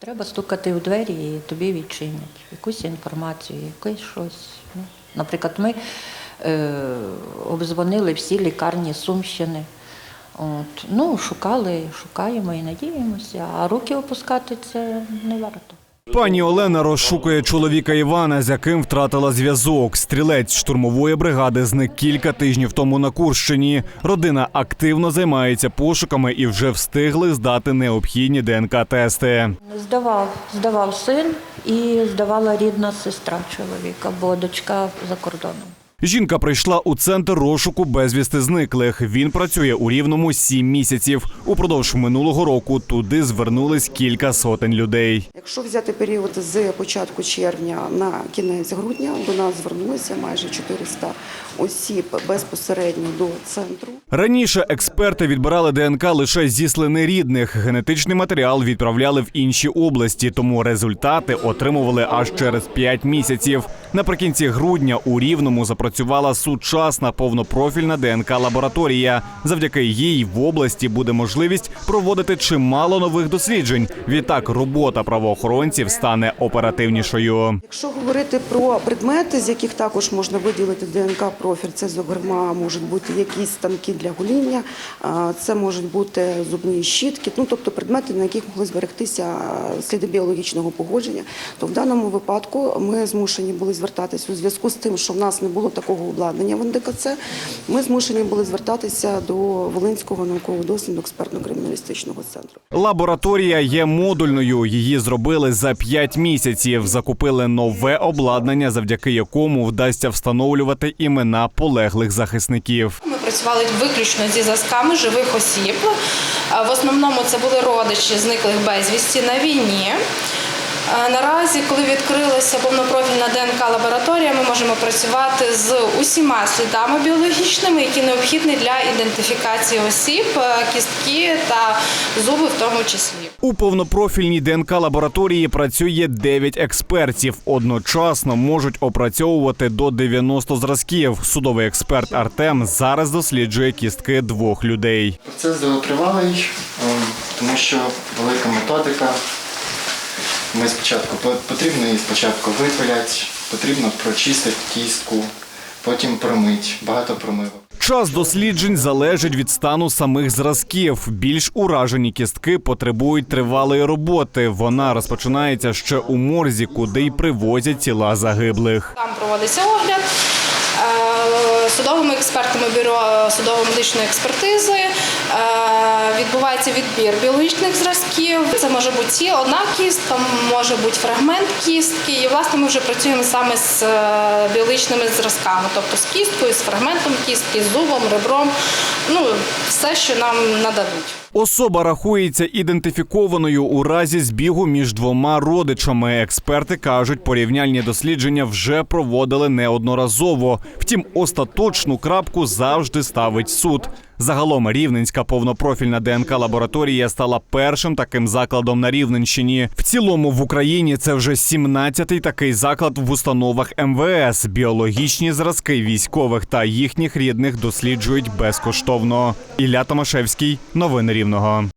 Треба стукати у двері і тобі відчинять якусь інформацію, якесь щось. Ну, наприклад, ми е, обзвонили всі лікарні Сумщини. От, ну, шукали, шукаємо і надіємося, а руки опускати це не варто. Пані Олена розшукує чоловіка Івана, з яким втратила зв'язок. Стрілець штурмової бригади зник кілька тижнів тому на Курщині. Родина активно займається пошуками і вже встигли здати необхідні ДНК-тести. Здавав, здавав син і здавала рідна сестра чоловіка, бо дочка за кордоном. Жінка прийшла у центр розшуку безвісти зниклих. Він працює у рівному сім місяців. Упродовж минулого року туди звернулись кілька сотень людей. Якщо взяти період з початку червня на кінець грудня, до нас звернулося майже 400 осіб безпосередньо до центру. Раніше експерти відбирали ДНК лише зі слини рідних. Генетичний матеріал відправляли в інші області, тому результати отримували аж через 5 місяців. Наприкінці грудня у Рівному запрацювала сучасна повнопрофільна ДНК лабораторія. Завдяки їй в області буде можливість проводити чимало нових досліджень. Відтак робота правоохоронців стане оперативнішою. Якщо говорити про предмети, з яких також можна виділити ДНК-профіль, це, зокрема, можуть бути якісь станки для гоління, це можуть бути зубні щітки, ну тобто предмети, на яких могли зберегтися сліди біологічного погодження, то в даному випадку ми змушені були звертатися у зв'язку з тим, що в нас не було такого обладнання в НДКЦ. Ми змушені були звертатися до Волинського науково-дослідно експертно-криміналістичного центру. Лабораторія є модульною. Її зробили за 5 місяців. Закупили нове обладнання, завдяки якому вдасться встановлювати імена полеглих захисників. Ми працювали виключно зі зразками живих осіб. В основному це були родичі зниклих безвісті на війні. Наразі, коли відкрилася повнопрофільна ДНК-лабораторія, ми можемо працювати з усіма слідами біологічними, які необхідні для ідентифікації осіб, е, кістки та зуби в тому числі. У повнопрофільній ДНК лабораторії працює 9 експертів. Одночасно можуть опрацьовувати до 90 зразків. Судовий експерт Артем зараз досліджує кістки двох людей. Процес довготривалий, ем, тому що велика методика. Ми спочатку по- потрібно її спочатку випиляти, потрібно прочистити кістку, потім промити, багато промивок. Час досліджень залежить від стану самих зразків. Більш уражені кістки потребують тривалої роботи. Вона розпочинається ще у морзі, куди й привозять тіла загиблих. Там проводиться огляд судовими експертами бюро судово-медичної експертизи. е, Відбувається відбір біологічних зразків. Це може бути ці одна кістка, може бути фрагмент кістки. І власне ми вже працюємо саме з е, біологічними зразками, тобто з кісткою, з фрагментом кістки, з зубом, ребром. Ну все, що нам нададуть. Особа рахується ідентифікованою у разі збігу між двома родичами. Експерти кажуть, порівняльні дослідження вже проводили неодноразово. Втім, остаточну крапку завжди ставить суд. Загалом рівненська повнопрофільна ДНК лабораторія стала першим таким закладом на Рівненщині. В цілому в Україні це вже 17-й такий заклад в установах МВС. Біологічні зразки військових та їхніх рідних досліджують безкоштовно. Ілля Томашевський, новини Рівного.